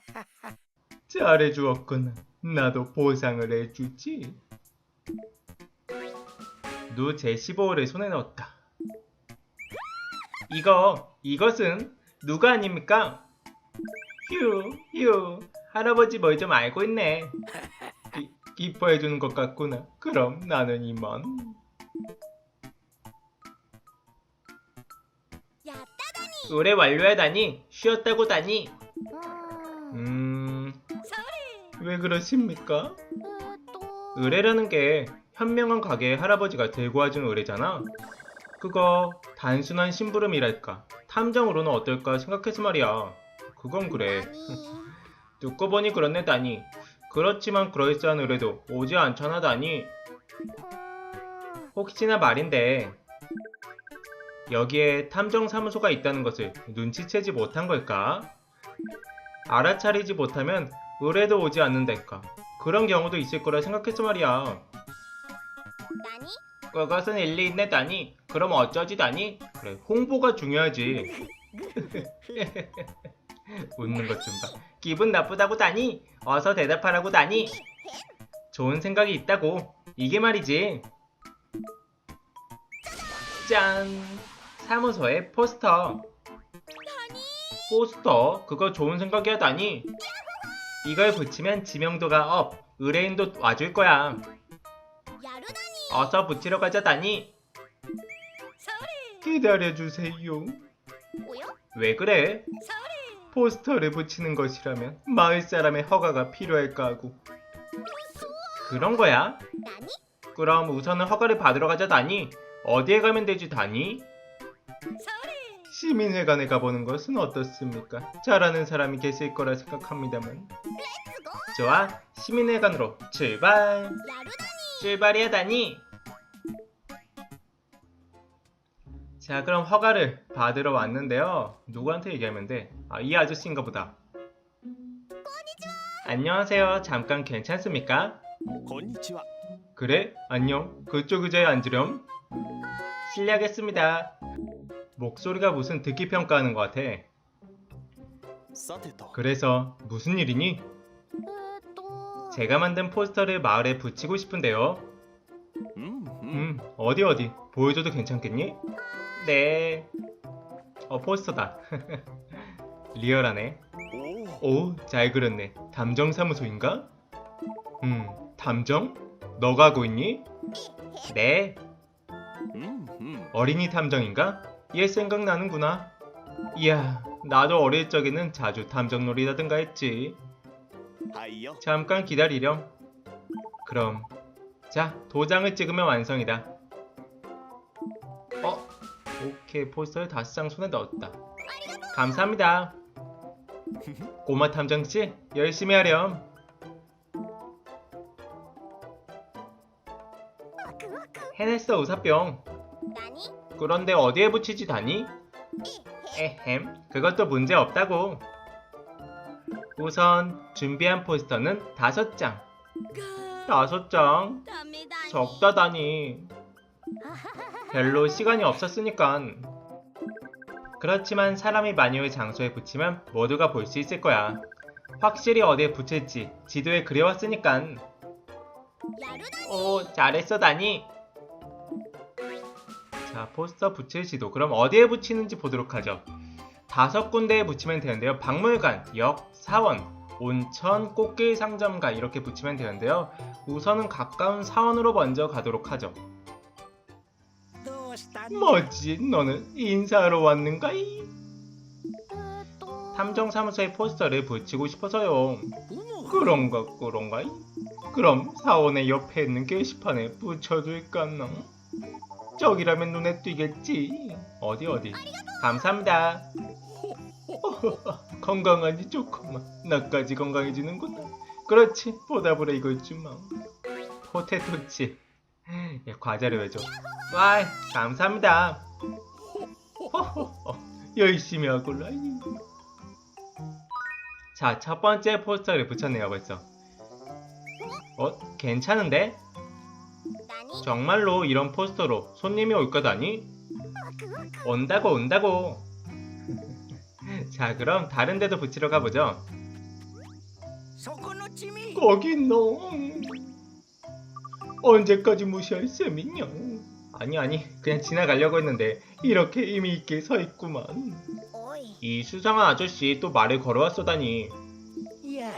잘해주었구나. 나도 보상을 해주지. 누 제15호를 손에 넣었다. 이거, 이것은 누가 아닙니까? 휴, 휴, 할아버지 뭘 좀 알고 있네. 기, 기뻐해주는 것 같구나. 그럼 나는 이만. 노래 완료해다니 쉬었다고 다니. 어? 왜 그러십니까? 의뢰라는 게 현명한 가게의 할아버지가 들고 와준 의뢰잖아. 그거 단순한 심부름이랄까 탐정으로는 어떨까 생각해서 말이야. 그건 그래. 듣고 보니 그렇네 다니. 그렇지만 그럴싸한 의뢰도 오지 않잖아 다니. 아. 혹시나 말인데 여기에 탐정 사무소가 있다는 것을 눈치채지 못한 걸까? 알아차리지 못하면 의뢰도 오지 않는달까? 그런 경우도 있을 거라 생각해서 말이야. 何 그것은 일리 있네 다니. 그럼 어쩌지 다니? 그래 홍보가 중요하지. 웃는 것 좀 봐. 기분 나쁘다고 다니. 어서 대답하라고 다니. 좋은 생각이 있다고. 이게 말이지. 짠. 사무소의 포스터. 포스터? 그거 좋은 생각이야 다니. 이걸 붙이면 지명도가 업. 의뢰인도 와줄 거야. 어서 붙이러 가자 다니. 기다려주세요. 왜 그래? 포스터를 붙이는 것이라면 마을 사람의 허가가 필요할까 하고. 그런 거야? 그럼 우선은 허가를 받으러 가자 다니. 어디에 가면 되지 다니? 시민회관에 가보는 것은 어떻습니까? 잘하는 사람이 계실 거라 생각합니다만. 좋아 시민회관으로 출발. 출발해야 다니. 자 그럼 허가를 받으러 왔는데요. 누구한테 얘기하면 돼? 아, 이 아저씨인가 보다. 안녕하세요. 잠깐 괜찮습니까? 그래? 안녕. 그쪽 의자에 앉으렴. 실례하겠습니다. 목소리가 무슨 듣기 평가하는 것 같아. 그래서 무슨 일이니? 제가 만든 포스터를 마을에 붙이고 싶은데요. 음, 어디 어디 보여줘도 괜찮겠니? 네. 어, 포스터다. 리얼하네. 오, 잘 그렸네. 담정사무소인가? 음, 담정? 너가 하고 있니? 네. 어린이 탐정인가? 얘 생각나는구나. 이야, 나도 어릴 적에는 자주 탐정놀이라든가 했지. 잠깐 기다리렴. 그럼, 자, 도장을 찍으면 완성이다. 어? 오케이, 포스터를 다시장 손에 넣었다. 감사합니다. 고마 탐정씨, 열심히 하렴. 해냈어, 우사병. 그런데 어디에 붙이지 다니? 에헴, 그것도 문제 없다고. 우선 준비한 포스터는 다섯 장. 다섯 장? 적다다니. 별로 시간이 없었으니까. 그렇지만 사람이 많이 올 장소에 붙이면 모두가 볼 수 있을 거야. 확실히 어디에 붙일지 지도에 그려왔으니까. 오, 잘했어 다니. 자, 포스터 붙일 지도. 그럼 어디에 붙이는지 보도록 하죠. 다섯 군데에 붙이면 되는데요. 박물관, 역, 사원, 온천, 꽃길 상점가 이렇게 붙이면 되는데요. 우선은 가까운 사원으로 먼저 가도록 하죠. 뭐지? 너는 인사하러 왔는가? 탐정사무소에 포스터를 붙이고 싶어서요. 그런가, 그런가? 그럼 사원의 옆에 있는 게시판에 붙여줄까나? 저기라면 눈에 띄겠지. 어디 어디? 감사합니다. 건강하니 좋구만. 나까지 건강해지는구나. 그렇지. 보답으로 이걸 주마. 포테토치. 야, 과자를 왜 줘? 와, 감사합니다. 열심히 하골라. 자, 첫 번째 포스터를 붙였네요, 벌써. 어, 괜찮은데? 정말로 이런 포스터로 손님이 올 거다니? 온다고 온다고. 자 그럼 다른 데도 붙이러 가보죠. 거기 너 언제까지 무시할 셈이냐? 아니 아니 그냥 지나가려고 했는데 이렇게 의미 있게 서 있구만. 이 수상한 아저씨 또 말을 걸어왔어다니.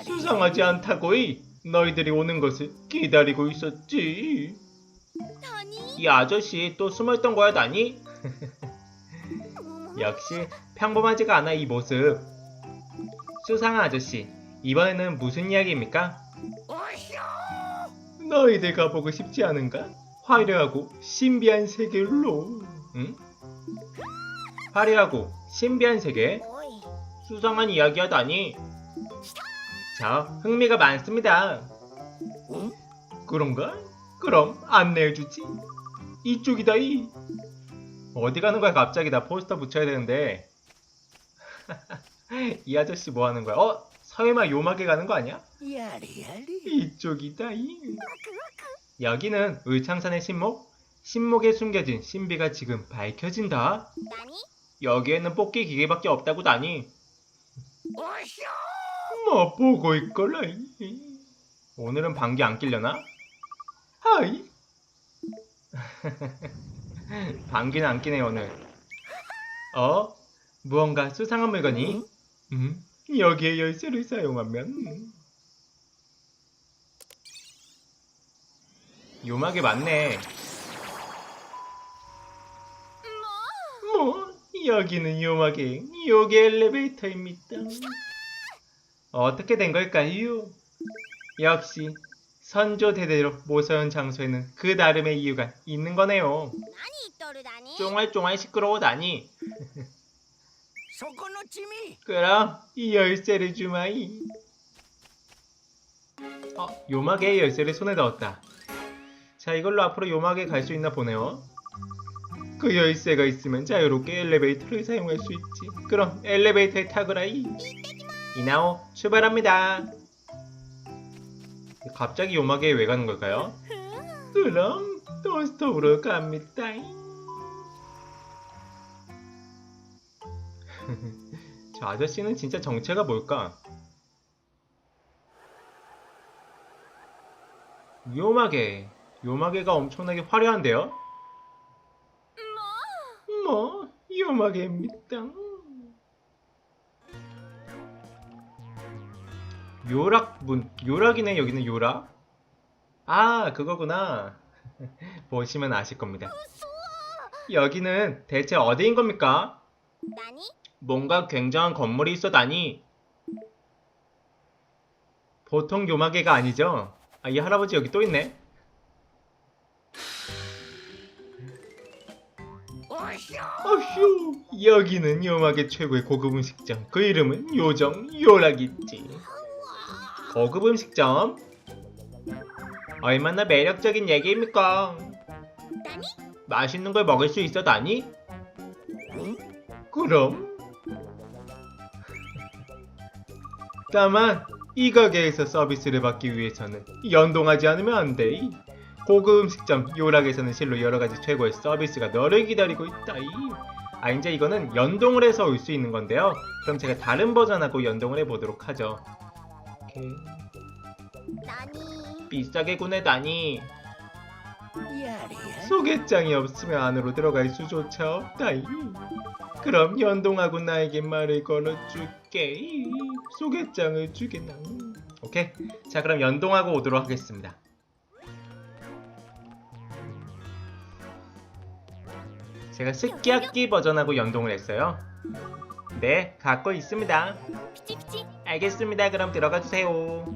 수상하지 않다고이 너희들이 오는 것을 기다리고 있었지. 다니. 이 아저씨 또 숨어있던 거야 나니? 역시 평범하지가 않아 이 모습. 수상한 아저씨 이번에는 무슨 이야기입니까? 너희들 가보고 싶지 않은가? 화려하고 신비한 세계로. 응? 화려하고 신비한 세계? 수상한 이야기하다니. 자, 흥미가 많습니다. 응? 그런가? 그럼 안내해주지. 이쪽이다 이. 어디 가는 거야 갑자기 나 포스터 붙여야 되는데. 이 아저씨 뭐 하는 거야? 어? 설마 요마게 가는 거 아니야? 이쪽이다 이. 여기는 의창산의 신목? 신목에 숨겨진 신비가 지금 밝혀진다. 나니. 여기에는 뽑기 기계밖에 없다고. 오쇼 뭐 보고 있걸라. 이. 오늘은 방귀 안 낄려나? 하이. 방귀는 안 끼네 오늘. 어? 무언가 수상한 물건이? 음? 여기에 열쇠를 사용하면 요막이 많네. 뭐? 여기는 요막에 요게 엘리베이터입니다. 어떻게 된 걸까요? 역시 선조 대대로 모서연 장소에는 그 나름의 이유가 있는 거네요. 쫑알쫑알 시끄러워다니. 그럼 이 열쇠를 주마이. 어, 요막의 열쇠를 손에 넣었다. 자, 이걸로 앞으로 요막에 갈 수 있나 보네요. 그 열쇠가 있으면 자유롭게 엘리베이터를 사용할 수 있지. 그럼 엘리베이터에 타거라이. 이나오 출발합니다. 갑자기 요막에 왜 가는 걸까요? 그럼 돈스톱으로 갑니다. 저 아저씨는 진짜 정체가 뭘까? 요마게, 요마게가 엄청나게 화려한데요? 뭐, 요마게입니다. 요락문, 요락이네 여기는 요락? 아, 그거구나. 보시면 아실 겁니다. 여기는 대체 어디인 겁니까? 뭔가 굉장한 건물이 있어다니. 보통 요마개가 아니죠? 아, 이 할아버지 여기 또 있네. 어휴, 여기는 요마개 최고의 고급 음식점. 그 이름은 요정 요락이지. 고급 음식점? 얼마나 매력적인 얘기입니까? 맛있는 걸 먹을 수 있어다니? 응? 그럼? 다만 이 가게에서 서비스를 받기 위해서는 연동하지 않으면 안 돼. 고급 음식점 요락에서는 실로 여러 가지 최고의 서비스가 너를 기다리고 있다. 아 이제 이거는 연동을 해서 올 수 있는 건데요. 그럼 제가 다른 버전하고 연동을 해보도록 하죠. 이렇게 나니. 비싸게 구내다니 소개장이 없으면 안으로 들어갈 수조차 없다. 그럼 연동하고 나에게 말을 걸어줄게. 소개장을 주겠나. 오케이. 자, 그럼 연동하고 오도록 하겠습니다. 제가 스키야키 버전하고 연동을 했어요. 네, 갖고 있습니다. 알겠습니다. 그럼 들어가 주세요.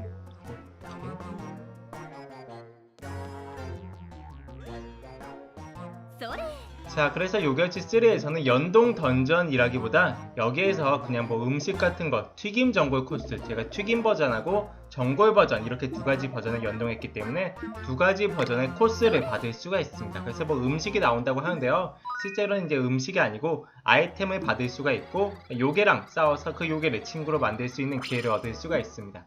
자, 그래서 요결치 3에서는 연동 던전이라기보다 여기에서 그냥 뭐 음식 같은 거, 튀김 전골 코스, 제가 튀김 버전하고 전골 버전 이렇게 두 가지 버전을 연동했기 때문에 두 가지 버전의 코스를 받을 수가 있습니다. 그래서 뭐 음식이 나온다고 하는데요. 실제로는 이제 음식이 아니고 아이템을 받을 수가 있고 요괴랑 싸워서 그 요괴를 친구로 만들 수 있는 기회를 얻을 수가 있습니다.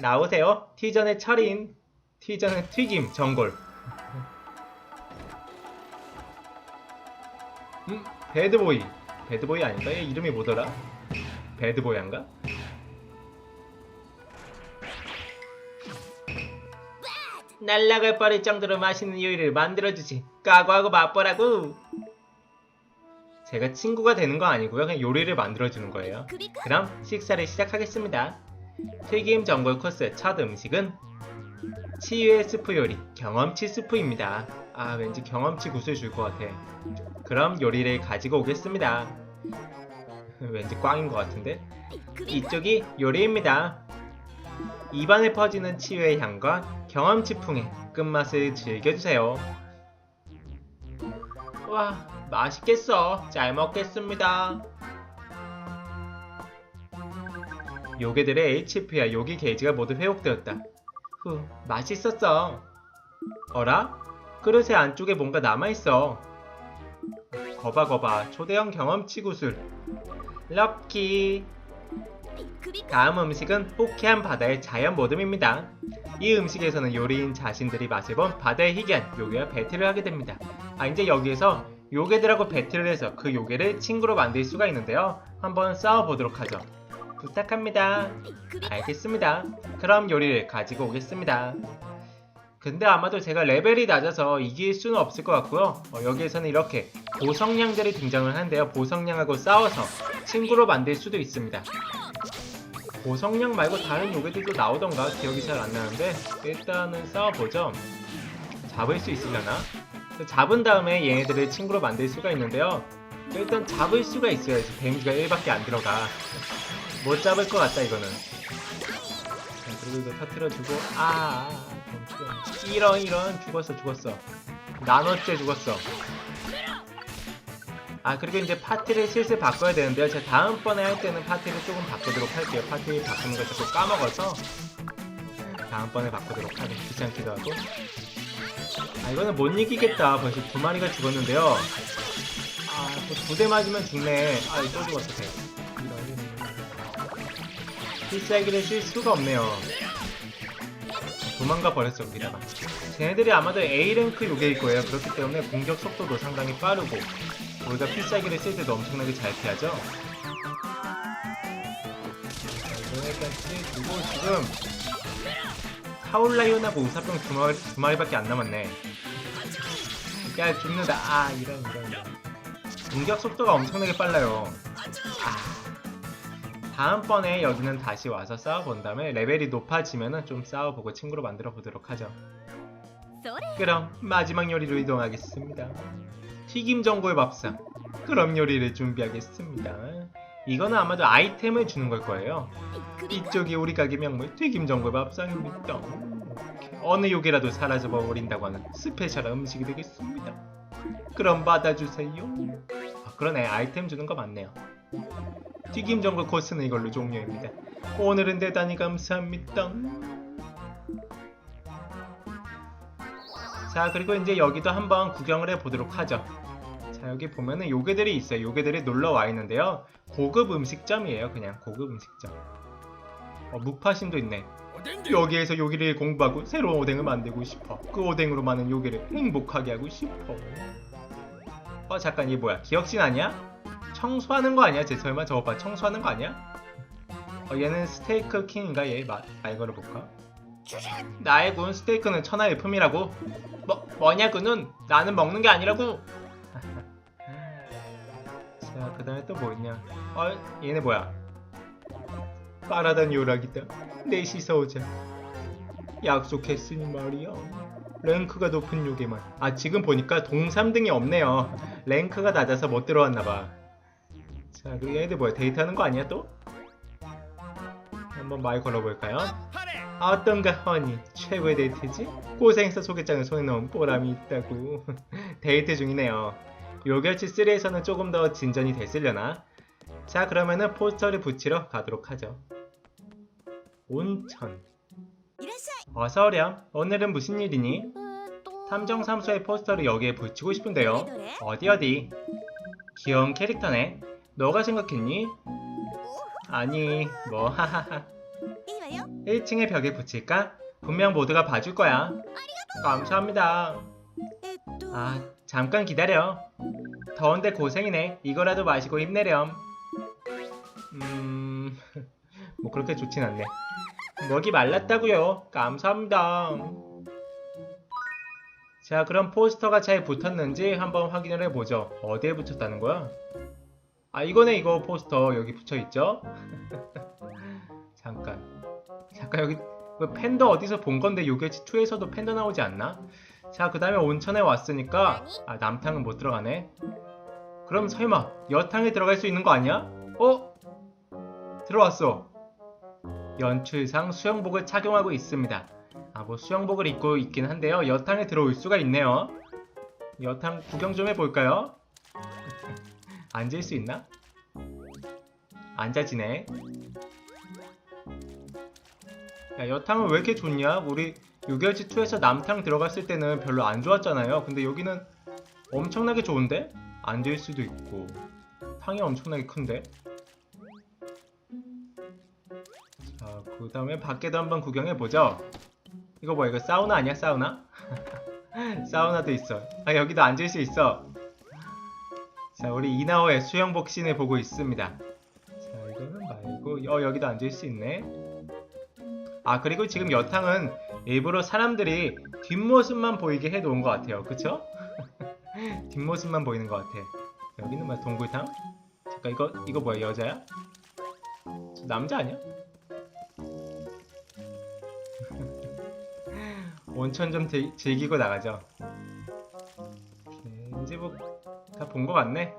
나오세요. 티전의 철인. 티전의 튀김 전골. 음? 배드보이 배드보이 아닌가? 얘 이름이 뭐더라? 배드보이 안가? 날라갈 뻔할 정도로 맛있는 요리를 만들어주지 까고하고 맛보라고 제가 친구가 되는 거 아니고요 그냥 요리를 만들어주는 거예요 그럼 식사를 시작하겠습니다 튀김 전골 코스 첫 음식은 치유의 스프 요리 경험치 스프입니다 아 왠지 경험치 구슬 줄 것 같아. 그럼 요리를 가지고 오겠습니다. 왠지 꽝인 것 같은데 이쪽이 요리입니다. 입안에 퍼지는 치유의 향과 경험치풍의 끝맛을 즐겨주세요. 와, 맛있겠어. 잘 먹겠습니다. 요괴들의 HP와 요기 게이지가 모두 회복되었다. 후, 맛있었어. 어라? 그릇의 안쪽에 뭔가 남아있어. 거봐 거봐 초대형 경험치 구슬. 럭키. 다음 음식은 포키한 바다의 자연 모듬입니다. 이 음식에서는 요리인 자신들이 맛해본 바다의 희귀한 요괴와 배틀을 하게 됩니다. 아 이제 여기에서 요괴들하고 배틀을 해서 그 요괴를 친구로 만들 수가 있는데요. 한번 싸워보도록 하죠. 부탁합니다. 알겠습니다. 그럼 요리를 가지고 오겠습니다. 근데 아마도 제가 레벨이 낮아서 이길 수는 없을 것 같고요. 어, 여기에서는 이렇게 보성량들이 등장을 하는데요. 보성량하고 싸워서 친구로 만들 수도 있습니다. 보성량 말고 다른 요괴들도 나오던가 기억이 잘 안 나는데 일단은 싸워보죠. 잡을 수 있으려나? 잡은 다음에 얘네들을 친구로 만들 수가 있는데요. 일단 잡을 수가 있어야지 데미지가 1밖에 안 들어가. 못 잡을 것 같다 이거는. 자, 그리고 이거 터트려주고 아, 아 멈추. 이런 이런 죽었어 죽었어. 나노째 죽었어. 아 그리고 이제 파티를 슬슬 바꿔야 되는데요. 제가 다음번에 할 때는 파티를 조금 바꾸도록 할게요. 파티 바꾸는 걸 자꾸 까먹어서 다음번에 바꾸도록 하긴 귀찮기도 하고. 아 이거는 못 이기겠다. 벌써 두 마리가 죽었는데요. 아또두 대 맞으면 죽네. 아또 죽었어 이런. 필살기를 쓸 수가 없네요. 도망가 버렸어 거기다가. 쟤네들이 아마도 A랭크 요괴일 거예요. 그렇기 때문에 공격 속도도 상당히 빠르고 우리가 필살기를 쓸 때도 엄청나게 잘 피하죠. 일단 치고 지금 타올라이온하고 우사병 두 마리, 두 마리밖에 안 남았네. 야 죽는다. 아 이런 이런. 공격 속도가 엄청나게 빨라요. 다음번에 여기는 다시 와서 싸워본 다음에 레벨이 높아지면은 좀 싸워보고 친구로 만들어 보도록 하죠. 그럼 마지막 요리로 이동하겠습니다. 튀김 전골 밥상. 그럼 요리를 준비하겠습니다. 이거는 아마도 아이템을 주는 걸 거예요. 이쪽이 우리 가게 명물 튀김 전골 밥상입니다. 어느 욕이라도 사라져 버린다고 하는 스페셜한 음식이 되겠습니다. 그럼 받아주세요. 아, 그러네 아이템 주는 거 맞네요. 튀김 전골 코스는 이걸로 종료입니다. 오늘은 대단히 감사합니다. 자 그리고 이제 여기도 한번 구경을 해보도록 하죠. 자 여기 보면은 요괴들이 있어요. 요괴들이 놀러 와 있는데요. 고급 음식점이에요. 그냥 고급 음식점. 어, 무파신도 있네. 여기에서 요기를 공부하고 새로운 오뎅을 만들고 싶어. 그 오뎅으로 많은 요기를 행복하게 하고 싶어. 어 잠깐 이게 뭐야? 기억신 아니야? 청소하는 거 아니야? 쟤 설마 저거 봐 청소하는 거 아니야? 어 얘는 스테이크 킹인가 얘 말, 말 걸어볼까? 나의 군 스테이크는 천하의 품이라고? 뭐 뭐냐고는 나는 먹는 게 아니라고. 자 그 다음에 또 뭐 있냐? 어 얘네 뭐야? 빠라단 요락이다. 넷이서 오자. 약속했으니 말이야. 랭크가 높은 요괴만. 아 지금 보니까 동삼등이 없네요. 랭크가 낮아서 못 들어왔나봐. 자, 루이 애들 뭐야? 데이트하는 거 아니야 또? 한번 말 걸어볼까요? 어떤가 허니 최고의 데이트지? 고생해서 소개장을 손에 넣은 보람이 있다고 데이트 중이네요 요결치 3에서는 조금 더 진전이 됐으려나? 자 그러면은 포스터를 붙이러 가도록 하죠 온천 어서오렴. 오늘은 무슨 일이니? 탐정사무소의 포스터를 여기에 붙이고 싶은데요 어디 어디 귀여운 캐릭터네 너가 생각했니? 아니, 뭐, 하하하. 1층에 벽에 붙일까? 분명 모두가 봐줄 거야. 감사합니다. 아, 잠깐 기다려. 더운데 고생이네. 이거라도 마시고 힘내렴. 음, 뭐 그렇게 좋진 않네. 먹이 말랐다고요. 감사합니다. 자, 그럼 포스터가 잘 붙었는지 한번 확인을 해보죠. 어디에 붙였다는 거야? 아, 이거네, 이거 포스터. 여기 붙여있죠? 잠깐. 잠깐, 여기, 그 팬더 어디서 본 건데, 요게치 2에서도 팬더 나오지 않나? 자, 그 다음에 온천에 왔으니까, 아, 남탕은 못 들어가네. 그럼 설마, 여탕에 들어갈 수 있는 거 아니야? 어? 들어왔어. 연출상 수영복을 착용하고 있습니다. 아, 뭐 수영복을 입고 있긴 한데요. 여탕에 들어올 수가 있네요. 여탕 구경 좀 해볼까요? 앉을 수 있나? 앉아지네. 야, 여탕은 왜 이렇게 좋냐? 우리 6열지 2에서 남탕 들어갔을 때는 별로 안 좋았잖아요. 근데 여기는 엄청나게 좋은데? 앉을 수도 있고 탕이 엄청나게 큰데? 자, 그 다음에 밖에도 한번 구경해보죠. 이거 뭐야, 이거 사우나 아니야, 사우나? 사우나도 있어. 아, 여기도 앉을 수 있어. 자, 우리 이나오의 수영복 씬을 보고 있습니다. 자, 이거는 말고, 어, 여기도 앉을 수 있네. 아, 그리고 지금 여탕은 일부러 사람들이 뒷모습만 보이게 해놓은 것 같아요. 그쵸? 뒷모습만 보이는 것 같아. 여기는 뭐 동굴탕? 잠깐, 이거, 이거 뭐야, 여자야? 저 남자 아니야? 온천 좀 즐- 즐기고 나가죠. 다 본 것 같네.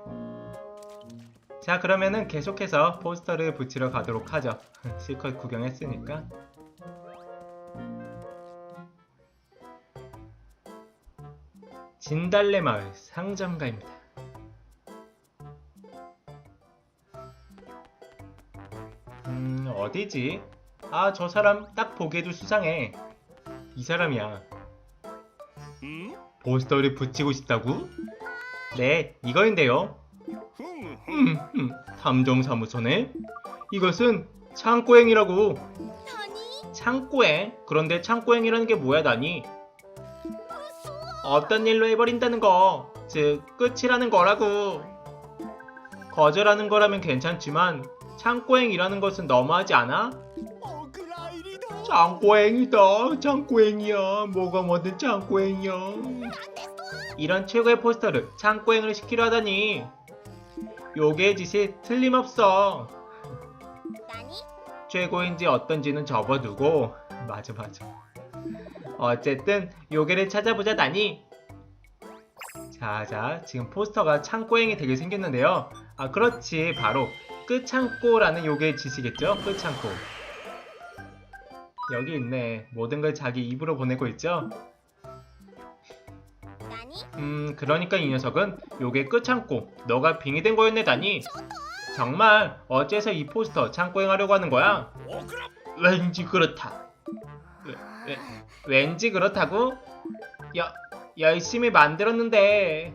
자 그러면은 계속해서 포스터를 붙이러 가도록 하죠. 실컷 구경했으니까. 진달래 마을 상점가입니다. 음 어디지? 아 저 사람 딱 보기에도 수상해. 이 사람이야. 응? 포스터를 붙이고 싶다고? 네, 이거인데요. 흠. 음, 음, 탐정사무소네? 이것은 창고행이라고. 창고행? 그런데 창고행이라는 게 뭐야, 나니? 없던 일로 해버린다는 거. 즉, 끝이라는 거라고. 거절하는 거라면 괜찮지만, 창고행이라는 것은 너무하지 않아? 짱꼬행이다 짱꼬행이야 뭐가 뭐든 짱꼬행이야 이런 최고의 포스터를 짱꼬행을 시키려 하다니. 요괴의 짓이 틀림없어? 최고인지 어떤지는 접어두고. 맞아 맞아. 어쨌든 요괴를 찾아보자 다니. 자자 지금 포스터가 창고행이 되게 생겼는데요. 아 그렇지. 바로 끝창고라는 요괴의 짓이겠죠? 끝창고. 여기 있네. 모든 걸 자기 입으로 보내고 있죠? 음 그러니까 이 녀석은 요괴 끝창고 너가 빙의된 거였네 다니 정말 어째서 이 포스터 창고행하려고 하는 거야. 왠지 그렇다. 왜, 왜, 왠지 그렇다고? 여, 열심히 만들었는데.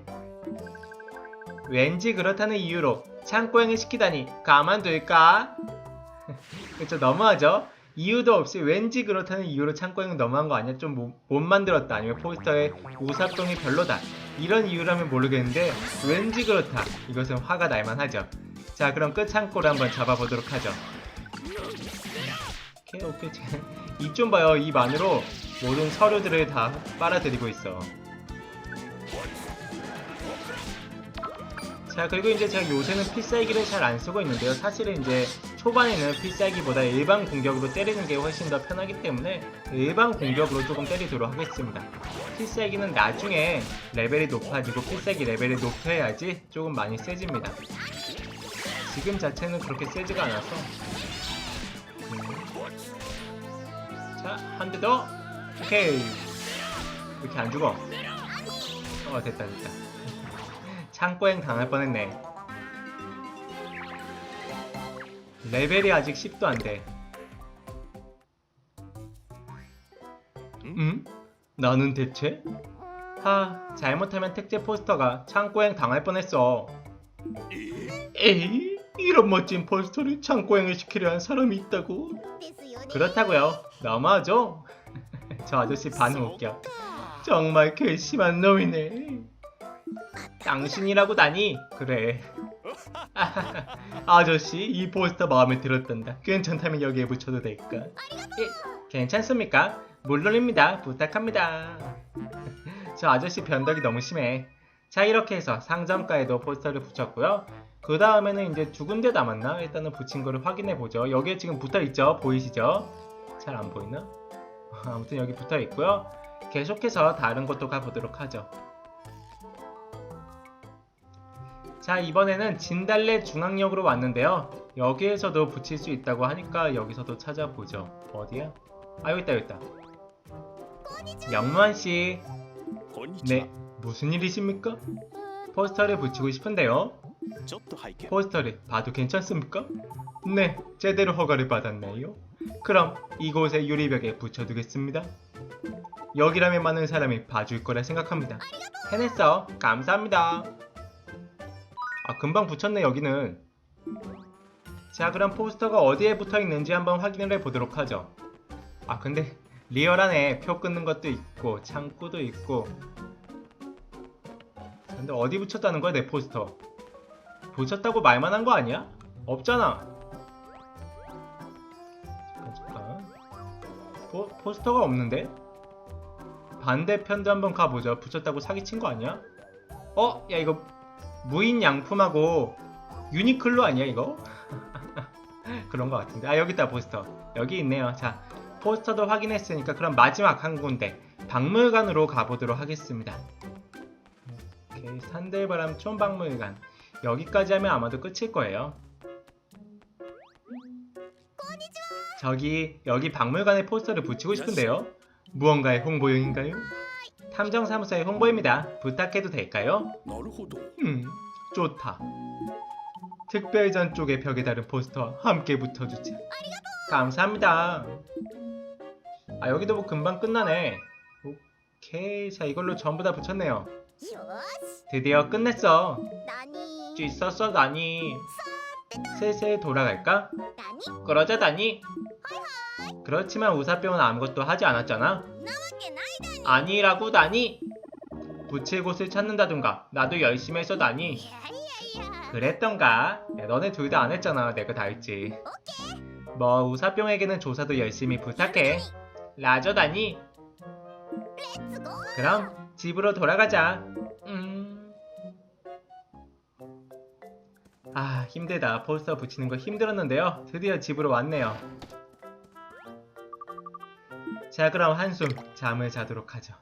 왠지 그렇다는 이유로 창고행을 시키다니 가만둘까? 그쵸 너무하죠? 이유도 없이 왠지 그렇다는 이유로 창고행은 너무한 거 아니야? 좀 못 만들었다. 아니면 포스터에 우사똥이 별로다. 이런 이유라면 모르겠는데 왠지 그렇다. 이것은 화가 날만 하죠. 자 그럼 끝 창고를 한번 잡아보도록 하죠. 오케이 오케이. 입 좀 봐요. 입 안으로 모든 서류들을 다 빨아들이고 있어. 자 그리고 이제 제가 요새는 필살기를 잘 안 쓰고 있는데요. 사실은 이제 초반에는 필살기보다 일반 공격으로 때리는 게 훨씬 더 편하기 때문에 일반 공격으로 조금 때리도록 하겠습니다 필살기는 나중에 레벨이 높아지고 필살기 레벨이 높여야지 조금 많이 세집니다 지금 자체는 그렇게 세지가 않아서 음. 자, 한 대 더. 오케이. 이렇게 안 죽어. 어, 됐다, 됐다. 창고행 당할 뻔했네. 레벨이 아직 10도 안 돼. 응? 나는 대체? 하, 잘못하면 택배 포스터가 창고행 당할 뻔했어. 에이, 이런 멋진 포스터를 창고행을 시키려 한 사람이 있다고? 그렇다고요. 너무하죠? 저 아저씨 반응 웃겨. 정말 괘씸한 놈이네. 당신이라고 다니? 그래. 아저씨, 이 포스터 마음에 들었단다. 괜찮다면 여기에 붙여도 될까? 예, 괜찮습니까? 물론입니다. 부탁합니다. 저 아저씨 변덕이 너무 심해. 자 이렇게 해서 상점가에도 포스터를 붙였고요. 그 다음에는 이제 두 군데 남았나? 일단은 붙인 거를 확인해 보죠. 여기에 지금 붙어 있죠? 보이시죠? 잘 안 보이나? 아무튼 여기 붙어 있고요. 계속해서 다른 곳도 가보도록 하죠. 자 이번에는 진달래 중앙역으로 왔는데요. 여기에서도 붙일 수 있다고 하니까 여기서도 찾아보죠. 어디야? 아 여기 있다 여기 있다. 영무한씨. 네 무슨 일이십니까? 포스터를 붙이고 싶은데요. 포스터를 봐도 괜찮습니까? 네 제대로 허가를 받았네요. 그럼 이곳에 유리벽에 붙여두겠습니다. 여기라면 많은 사람이 봐줄 거라 생각합니다. 해냈어. 감사합니다. 아, 금방 붙였네, 여기는. 자, 그럼 포스터가 어디에 붙어 있는지 한번 확인을 해보도록 하죠. 아, 근데 리얼하네. 표 끊는 것도 있고, 창구도 있고. 근데 어디 붙였다는 거야, 내 포스터? 붙였다고 말만 한 거 아니야? 없잖아. 잠깐 잠깐. 포, 포스터가 없는데? 반대편도 한번 가보죠. 붙였다고 사기친 거 아니야? 어? 야 이거 무인 양품하고 유니클로 아니야 이거? 그런 거 같은데. 아 여기 있다 포스터. 여기 있네요. 자 포스터도 확인했으니까 그럼 마지막 한 군데 박물관으로 가보도록 하겠습니다. 오케이 산들바람 촌박물관. 여기까지 하면 아마도 끝일 거예요. 저기 여기 박물관에 포스터를 붙이고 싶은데요. 무언가의 홍보용인가요? 삼정사무소의 홍보입니다. 부탁해도 될까요? 음, 좋다. 특별전 쪽에 벽에 달은 포스터와 함께 붙여주지. 감사합니다. 아, 여기도 뭐 금방 끝나네. 오케이. 자, 이걸로 전부 다 붙였네요. 드디어 끝냈어. 쥐었어 나니. 슬슬 돌아갈까? 그러자, 다니. 그렇지만 우사병은 아무것도 하지 않았잖아. 아니라고다니? 붙일 곳을 찾는다던가 나도 열심히 해서다니. 그랬던가? 야, 너네 둘 다 안 했잖아. 내가 다 했지. 뭐 우사병에게는 조사도 열심히 부탁해. 라저다니? 그럼 집으로 돌아가자. 음. 아 힘들다. 포스터 붙이는 거 힘들었는데요. 드디어 집으로 왔네요. 자 그럼 한숨 잠을 자도록 하죠.